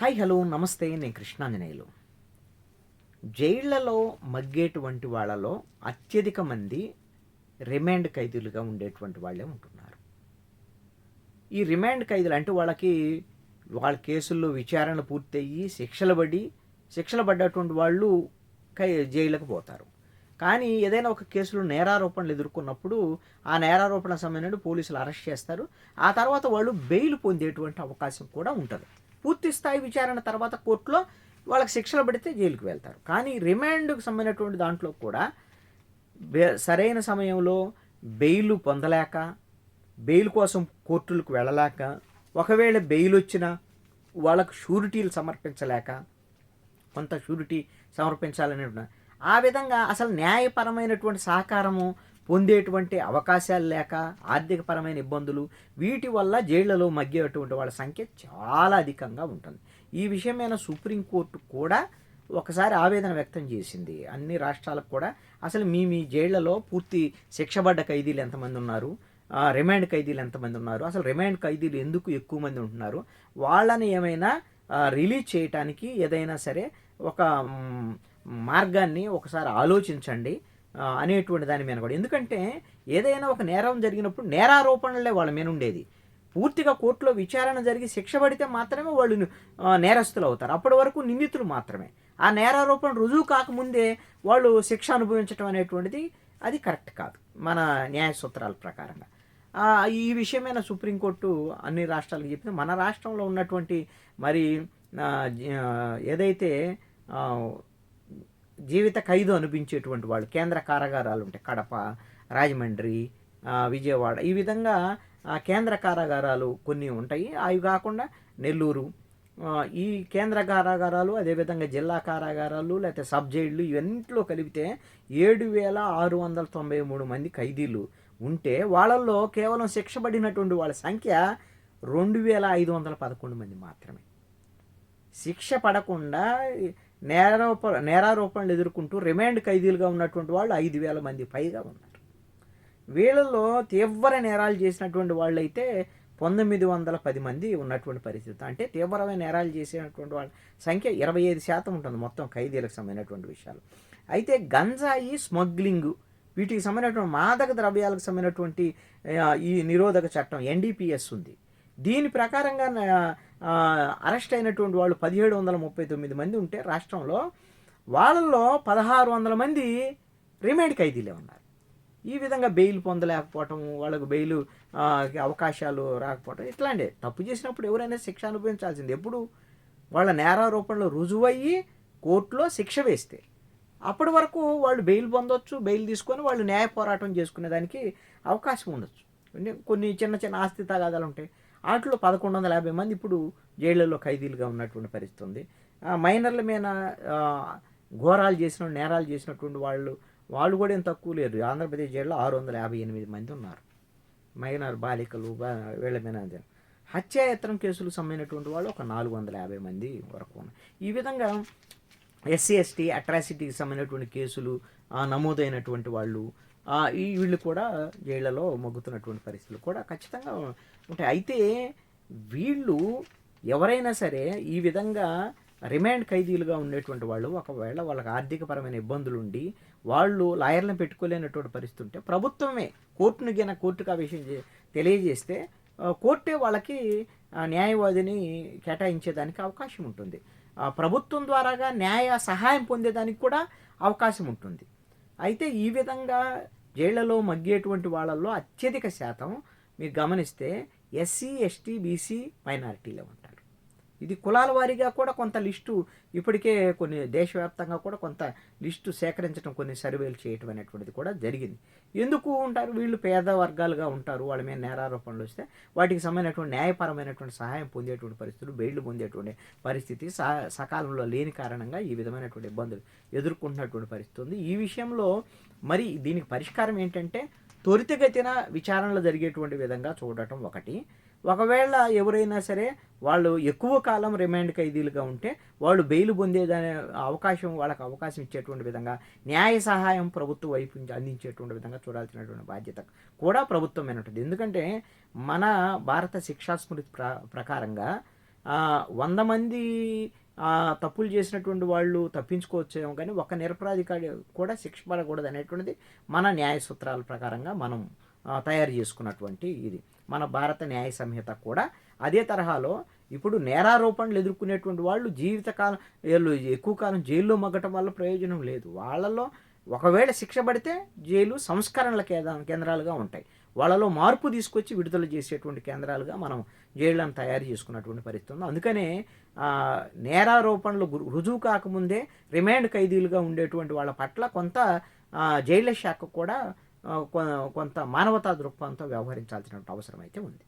Hi hello నమస్తే నేను కృష్ణాంజనేయులు. జైళ్ళలో మగ్గేటువంటి వాళ్ళలో అత్యధిక మంది రిమాండ్ ఖైదీలుగా ఉండేటువంటి వాళ్ళే ఉంటున్నారు. ఈ రిమాండ్ ఖైదీలు అంటే వాళ్ళకి వాళ్ళ కేసుల్లో విచారణ పూర్తయ్యి శిక్షలు పడి శిక్షలు పడ్డటువంటి వాళ్ళు కై జైళ్ళకు పోతారు. కానీ ఏదైనా ఒక కేసులో నేరారోపణలు ఎదుర్కొన్నప్పుడు ఆ నేరారోపణ సమయంలో పోలీసులు అరెస్ట్ చేస్తారు. ఆ తర్వాత వాళ్ళు బెయిల్ పొందేటువంటి అవకాశం కూడా ఉంటుంది. పూర్తి స్థాయి విచారణ తర్వాత కోర్టులో వాళ్ళకి శిక్షలు పడితే జైలుకి వెళ్తారు. కానీ రిమాండ్కు సంబంధించినటువంటి దాంట్లో కూడా సరైన సమయంలో బెయిల్ పొందలేక బెయిల్ కోసం కోర్టులకు వెళ్ళలేక ఒకవేళ బెయిల్ వచ్చినా వాళ్ళకు షూరిటీలు సమర్పించలేక కొంత షూరిటీ సమర్పించాలని ఉన్న- ఆ విధంగా అసలు న్యాయపరమైనటువంటి సహకారము పొందేటువంటి అవకాశాలు లేక ఆర్థికపరమైన ఇబ్బందులు వీటి వల్ల జైళ్ళలో మగ్గేటువంటి వాళ్ళ సంఖ్య చాలా అధికంగా ఉంటుంది. ఈ విషయమైన సుప్రీంకోర్టు కూడా ఒకసారి ఆవేదన వ్యక్తం చేసింది. అన్ని రాష్ట్రాలకు కూడా అసలు మీ మీ జైళ్ళలో పూర్తి శిక్షబడ్డ ఖైదీలు ఎంతమంది ఉన్నారు? రిమాండ్ ఖైదీలు ఎంతమంది ఉన్నారు? అసలు రిమాండ్ ఖైదీలు ఎందుకు ఎక్కువ మంది ఉంటున్నారు? వాళ్ళని ఏమైనా రిలీజ్ చేయటానికి ఏదైనా సరే ఒక మార్గాన్ని ఒకసారి ఆలోచించండి. అనేటువంటి దాని మీద కూడా. ఎందుకంటే ఏదైనా ఒక నేరం జరిగినప్పుడు నేరారోపణలే వాళ్ళ మీద ఉండేది. పూర్తిగా కోర్టులో విచారణ జరిగి శిక్ష పడితే మాత్రమే వాళ్ళు నేరస్తులు అవుతారు. అప్పటి వరకు నిందితులు మాత్రమే. ఆ నేరారోపణ రుజువు కాకముందే వాళ్ళు శిక్ష అనుభవించడం అనేటువంటిది అది కరెక్ట్ కాదు మన న్యాయ సూత్రాల ప్రకారంగా. ఈ విషయమైన సుప్రీంకోర్టు అన్ని రాష్ట్రాలకు చెప్పింది మన రాష్ట్రంలో ఉన్నటువంటి మరి ఏదైతే జీవిత ఖైదు అనిపించేటువంటి వాళ్ళు కేంద్ర కారాగారాలు ఉంటాయి. కడప రాజమండ్రి విజయవాడ. ఈ విధంగా కేంద్ర కారాగారాలు కొన్ని ఉంటాయి. అవి కాకుండా నెల్లూరు ఈ కేంద్ర కారాగారాలు అదేవిధంగా జిల్లా కారాగారాలు లేకపోతే సబ్ జైళ్ళు ఇవన్నింటిలో కలిపితే ఏడు వేల ఆరు వందల తొంభై మూడు మంది ఖైదీలు ఉంటే వాళ్ళల్లో కేవలం శిక్ష పడినటువంటి వాళ్ళ సంఖ్య రెండు వేల ఐదు వందల పదకొండు మంది మాత్రమే. శిక్ష పడకుండా నేరారోప నేరారోపణలు ఎదుర్కొంటూ రిమాండ్ ఖైదీలుగా ఉన్నటువంటి వాళ్ళు ఐదు వేల మంది పైగా ఉన్నారు. వీళ్ళలో తీవ్ర నేరాలు చేసినటువంటి వాళ్ళైతే పంతొమ్మిది వందల పది మంది ఉన్నటువంటి పరిస్థితి. అంటే తీవ్రమైన నేరాలు చేసినటువంటి వాళ్ళ సంఖ్య ఇరవై ఐదు శాతం ఉంటుంది మొత్తం ఖైదీలకు సంబంధించినటువంటి విషయాలు. అయితే గంజాయి స్మగ్లింగ్ వీటికి సంబంధించినటువంటి మాదక ద్రవ్యాలకు సంబంధించినటువంటి ఈ నిరోధక చట్టం ఎన్డీపీఎస్ ఉంది. దీని ప్రకారంగా అరెస్ట్ అయినటువంటి వాళ్ళు పదిహేడు వందల ముప్పై తొమ్మిది మంది ఉంటే రాష్ట్రంలో వాళ్ళల్లో పదహారు వందల మంది రిమైండ్ ఖైదీలే ఉన్నారు. ఈ విధంగా బెయిల్ పొందలేకపోవటం వాళ్ళకు బెయిల్ అవకాశాలు రాకపోవటం ఇట్లాంటి తప్పు చేసినప్పుడు ఎవరైనా శిక్ష అనుభవించాల్సింది. ఎప్పుడు వాళ్ళ నేరారోపణలు రుజువయ్యి కోర్టులో శిక్ష వేస్తే అప్పటి వరకు వాళ్ళు బెయిల్ పొందొచ్చు బెయిల్ తీసుకొని వాళ్ళు న్యాయ పోరాటం చేసుకునేదానికి అవకాశం ఉండొచ్చు. కొన్ని కొన్ని చిన్న చిన్న ఆస్తి తగాదాలు ఉంటాయి. వాటిలో పదకొండు వందల యాభై మంది ఇప్పుడు జైళ్ళలో ఖైదీలుగా ఉన్నటువంటి పరిస్థితి ఉంది. మైనర్ల మీద ఘోరాలు చేసిన నేరాలు చేసినటువంటి వాళ్ళు వాళ్ళు కూడా ఏం తక్కువ లేరు. ఆంధ్రప్రదేశ్ జైల్లో ఆరు వందల యాభై ఎనిమిది మంది ఉన్నారు. మైనర్ బాలికలు వీళ్ళ మీద అదే. హత్యాయత్నం కేసులకు సంబంధించినటువంటి వాళ్ళు ఒక నాలుగు వందల యాభై మంది వరకు ఉన్నారు. ఈ విధంగా ఎస్సీ ఎస్టీ అట్రాసిటీకి సంబంధించినటువంటి కేసులు నమోదైనటువంటి వాళ్ళు ఈ వీళ్ళు కూడా జైళ్ళలో మొగ్గుతున్నటువంటి పరిస్థితులు కూడా ఖచ్చితంగా ఉంటాయి. అయితే వీళ్ళు ఎవరైనా సరే ఈ విధంగా రిమాండ్ ఖైదీలుగా ఉండేటువంటి వాళ్ళు ఒకవేళ వాళ్ళకి ఆర్థికపరమైన ఇబ్బందులు ఉండి వాళ్ళు లాయర్లను పెట్టుకోలేనటువంటి పరిస్థితి ఉంటే ప్రభుత్వమే కోర్టును గిన కోర్టుకు ఆ విషయం తెలియజేస్తే కోర్టే వాళ్ళకి ఆ, న్యాయవాదిని కేటాయించేదానికి అవకాశం ఉంటుంది. ప్రభుత్వం ద్వారాగా న్యాయ సహాయం పొందేదానికి కూడా అవకాశం ఉంటుంది. అయితే ఈ విధంగా జైళ్ళలో మగ్గేటువంటి వాళ్ళల్లో అత్యధిక శాతం మీరు గమనిస్తే ఎస్సీ ఎస్టీ బీసీ మైనారిటీలో ఉంది ఇది కులాల వారీగా కూడా కొంత లిస్టు ఇప్పటికే కొన్ని దేశవ్యాప్తంగా కూడా కొంత లిస్టు సేకరించడం కొన్ని సర్వేలు చేయటం అనేటువంటిది కూడా జరిగింది. ఎందుకు ఉంటారు? వీళ్ళు పేద వర్గాలుగా ఉంటారు. వాళ్ళ మీద నేరారోపణలు వస్తే వాటికి సంబంధించినటువంటి న్యాయపరమైనటువంటి సహాయం పొందేటువంటి పరిస్థితులు బెయిల్ పొందేటువంటి పరిస్థితి స- సకాలంలో లేని కారణంగా ఈ విధమైనటువంటి ఇబ్బందులు ఎదుర్కొంటున్నటువంటి పరిస్థితి ఉంది. ఈ విషయంలో మరి దీనికి పరిష్కారం ఏంటంటే త్వరితగతిన విచారణలు జరిగేటువంటి విధంగా చూడటం ఒకటి. ఒకవేళ ఎవరైనా సరే వాళ్ళు ఎక్కువ కాలం రిమాండ్ ఖైదీలుగా ఉంటే వాళ్ళు బెయిల్ పొందేదనే అవకాశం వాళ్ళకి అవకాశం ఇచ్చేటువంటి విధంగా న్యాయ సహాయం ప్రభుత్వ వైపు నుంచి అందించేటువంటి విధంగా చూడాల్సినటువంటి బాధ్యత కూడా ప్రభుత్వమైన ఉంటుంది. ఎందుకంటే మన భారత శిక్షా స్మృతి ప్ర ప్రకారంగా వంద మంది ఆ, తప్పులు చేసినటువంటి వాళ్ళు తప్పించుకోవచ్చేమో కానీ ఒక నిరపరాధికారి కూడా శిక్ష పడకూడదు అనేటువంటిది మన న్యాయ సూత్రాల ప్రకారంగా మనం తయారు చేసుకున్నటువంటి ఇది. మన భారత న్యాయ సంహిత కూడా అదే తరహాలో ఇప్పుడు నేరారోపణలు ఎదుర్కొనేటువంటి వాళ్ళు జీవితకాలం వీళ్ళు ఎక్కువ కాలం జైల్లో మగ్గటం వల్ల ప్రయోజనం లేదు. వాళ్ళలో ఒకవేళ శిక్ష పడితే జైలు సంస్కరణల కేంద్రాలుగా ఉంటాయి. వాళ్ళలో మార్పు తీసుకొచ్చి విడుదల చేసేటువంటి కేంద్రాలుగా మనం జైళ్ళను తయారు చేసుకున్నటువంటి పరిస్థితి ఉంది. అందుకనే నేరారోపణలు రుజువు కాకముందే రిమాండ్ ఖైదీలుగా ఉండేటువంటి వాళ్ళ పట్ల కొంత ఆ, జైళ్ళ శాఖ కూడా కొ- కొంత మానవతా దృక్పథంతో వ్యవహరించాల్సిన అవసరం అయితే ఉంది.